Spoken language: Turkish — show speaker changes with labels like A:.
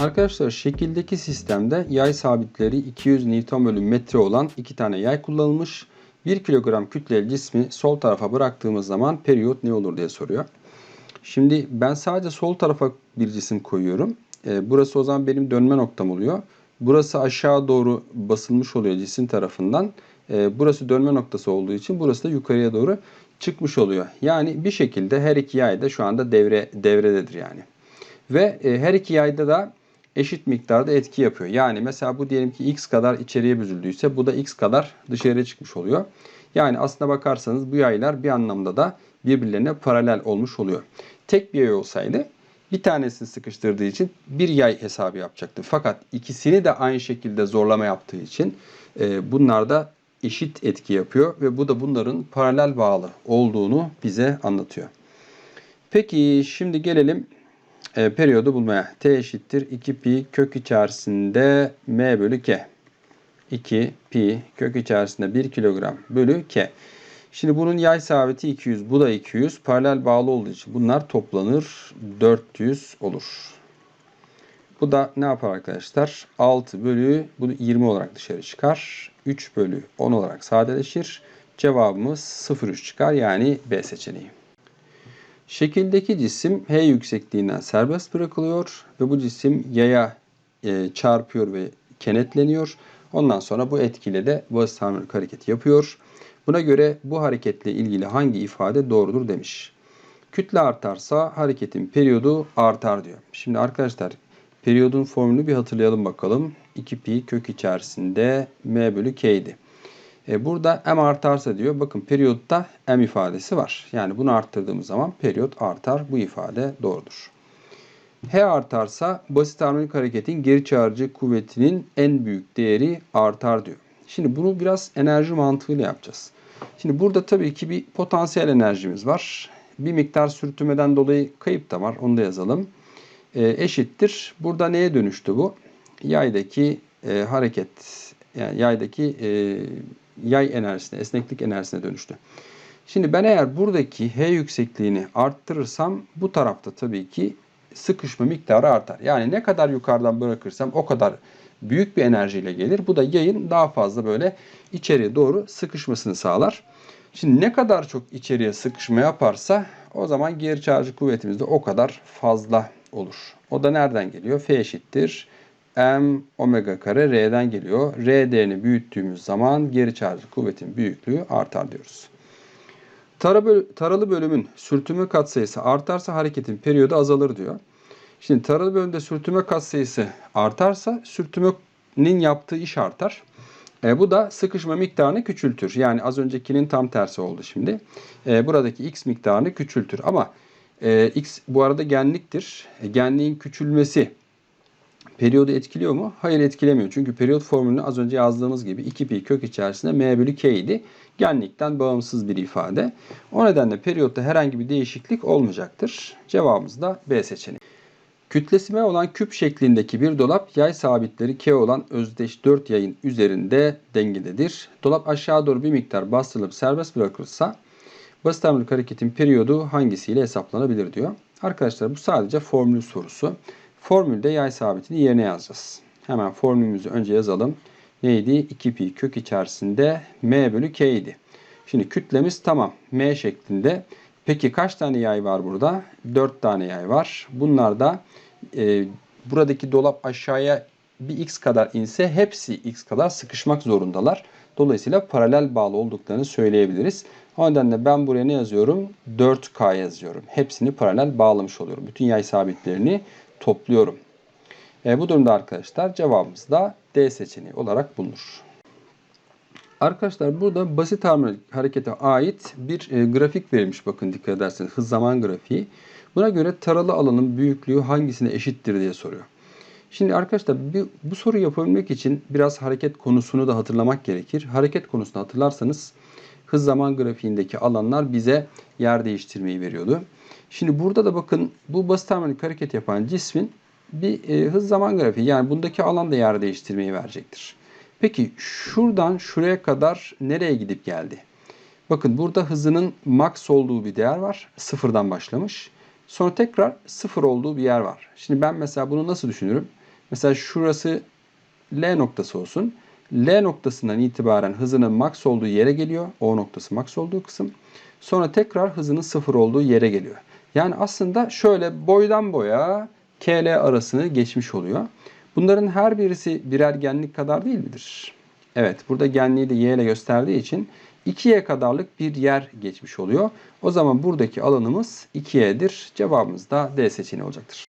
A: Arkadaşlar şekildeki sistemde yay sabitleri 200 Nm olan iki tane yay kullanılmış. 1 kilogram kütleli cismi sol tarafa bıraktığımız zaman periyot ne olur diye soruyor. Şimdi ben sadece sol tarafa bir cisim koyuyorum. E, burası o zaman benim dönme noktam oluyor. Burası aşağı doğru basılmış oluyor cisim tarafından. E, burası dönme noktası olduğu için burası da yukarıya doğru çıkmış oluyor. Yani bir şekilde her iki yay da şu anda devre devrededir yani. Ve e, her iki yayda da eşit miktarda etki yapıyor. Yani mesela bu diyelim ki x kadar içeriye büzüldüyse bu da x kadar dışarıya çıkmış oluyor. Yani aslına bakarsanız bu yaylar bir anlamda da birbirlerine paralel olmuş oluyor. Tek bir yay olsaydı bir tanesini sıkıştırdığı için bir yay hesabı yapacaktı. Fakat ikisini de aynı şekilde zorlama yaptığı için e, bunlar da eşit etki yapıyor ve bu da bunların paralel bağlı olduğunu bize anlatıyor. Peki şimdi gelelim e, periyodu bulmaya. T eşittir 2 pi kök içerisinde m bölü k. 2 pi kök içerisinde 1 kilogram bölü k. Şimdi bunun yay sabiti 200, bu da 200. Paralel bağlı olduğu için bunlar toplanır 400 olur. Bu da ne yapar arkadaşlar? 6 bölü bu 20 olarak dışarı çıkar. 3 bölü 10 olarak sadeleşir. Cevabımız 0,3 çıkar yani B seçeneği. Şekildeki cisim H yüksekliğinden serbest bırakılıyor ve bu cisim yaya e, çarpıyor ve kenetleniyor. Ondan sonra bu etkile de basit harmonik hareket yapıyor. Buna göre bu hareketle ilgili hangi ifade doğrudur demiş. Kütle artarsa hareketin periyodu artar diyor. Şimdi arkadaşlar periyodun formülünü bir hatırlayalım bakalım. 2 pi kök içerisinde m bölü k idi. E burada m artarsa diyor. Bakın periyotta m ifadesi var. Yani bunu arttırdığımız zaman periyot artar. Bu ifade doğrudur. H artarsa basit harmonik hareketin geri çağırıcı kuvvetinin en büyük değeri artar diyor. Şimdi bunu biraz enerji mantığıyla yapacağız. Şimdi burada tabii ki bir potansiyel enerjimiz var. Bir miktar sürtünmeden dolayı kayıp da var. Onu da yazalım. E, eşittir. Burada neye dönüştü bu? Yaydaki e, hareket, yani yaydaki e, yay enerjisine, esneklik enerjisine dönüştü. Şimdi ben eğer buradaki H yüksekliğini arttırırsam bu tarafta tabii ki sıkışma miktarı artar. Yani ne kadar yukarıdan bırakırsam o kadar büyük bir enerjiyle gelir. Bu da yayın daha fazla böyle içeriye doğru sıkışmasını sağlar. Şimdi ne kadar çok içeriye sıkışma yaparsa o zaman geri çağırıcı kuvvetimiz de o kadar fazla olur. O da nereden geliyor? F eşittir. M omega kare R'den geliyor. R değerini büyüttüğümüz zaman geri çağırıcı kuvvetin büyüklüğü artar diyoruz. Taralı bölümün sürtünme katsayısı artarsa hareketin periyodu azalır diyor. Şimdi taralı bölümde sürtünme katsayısı artarsa sürtünmenin yaptığı iş artar. E, bu da sıkışma miktarını küçültür. Yani az öncekinin tam tersi oldu şimdi. E, buradaki x miktarını küçültür. Ama e, x bu arada genliktir. E, genliğin küçülmesi periyodu etkiliyor mu? Hayır etkilemiyor. Çünkü periyot formülünü az önce yazdığımız gibi 2 pi kök içerisinde m bölü k idi. Genlikten bağımsız bir ifade. O nedenle periyotta herhangi bir değişiklik olmayacaktır. Cevabımız da B seçeneği. Kütlesime olan küp şeklindeki bir dolap yay sabitleri K olan özdeş 4 yayın üzerinde dengededir. Dolap aşağı doğru bir miktar bastırılıp serbest bırakılırsa basit hareketin periyodu hangisiyle hesaplanabilir diyor. Arkadaşlar bu sadece formül sorusu. Formülde yay sabitini yerine yazacağız. Hemen formülümüzü önce yazalım. Neydi? 2 pi kök içerisinde m bölü k idi. Şimdi kütlemiz tamam. m şeklinde. Peki kaç tane yay var burada? 4 tane yay var. Bunlar da e, buradaki dolap aşağıya bir x kadar inse hepsi x kadar sıkışmak zorundalar. Dolayısıyla paralel bağlı olduklarını söyleyebiliriz. O nedenle ben buraya ne yazıyorum? 4K yazıyorum. Hepsini paralel bağlamış oluyorum. Bütün yay sabitlerini topluyorum. E, bu durumda arkadaşlar cevabımız da D seçeneği olarak bulunur. Arkadaşlar burada basit harekete ait bir e, grafik verilmiş bakın dikkat ederseniz hız zaman grafiği. Buna göre taralı alanın büyüklüğü hangisine eşittir diye soruyor. Şimdi arkadaşlar bir, bu soruyu yapabilmek için biraz hareket konusunu da hatırlamak gerekir. Hareket konusunu hatırlarsanız hız zaman grafiğindeki alanlar bize yer değiştirmeyi veriyordu. Şimdi burada da bakın bu basit harmonik hareket yapan cismin bir e, hız zaman grafiği yani bundaki alan da yer değiştirmeyi verecektir. Peki şuradan şuraya kadar nereye gidip geldi? Bakın burada hızının max olduğu bir değer var. Sıfırdan başlamış. Sonra tekrar sıfır olduğu bir yer var. Şimdi ben mesela bunu nasıl düşünürüm? Mesela şurası L noktası olsun. L noktasından itibaren hızının max olduğu yere geliyor. O noktası max olduğu kısım. Sonra tekrar hızının sıfır olduğu yere geliyor. Yani aslında şöyle boydan boya KL arasını geçmiş oluyor. Bunların her birisi birer genlik kadar değil midir? Evet burada genliği de y ile gösterdiği için 2y kadarlık bir yer geçmiş oluyor. O zaman buradaki alanımız 2y'dir. Cevabımız da D seçeneği olacaktır.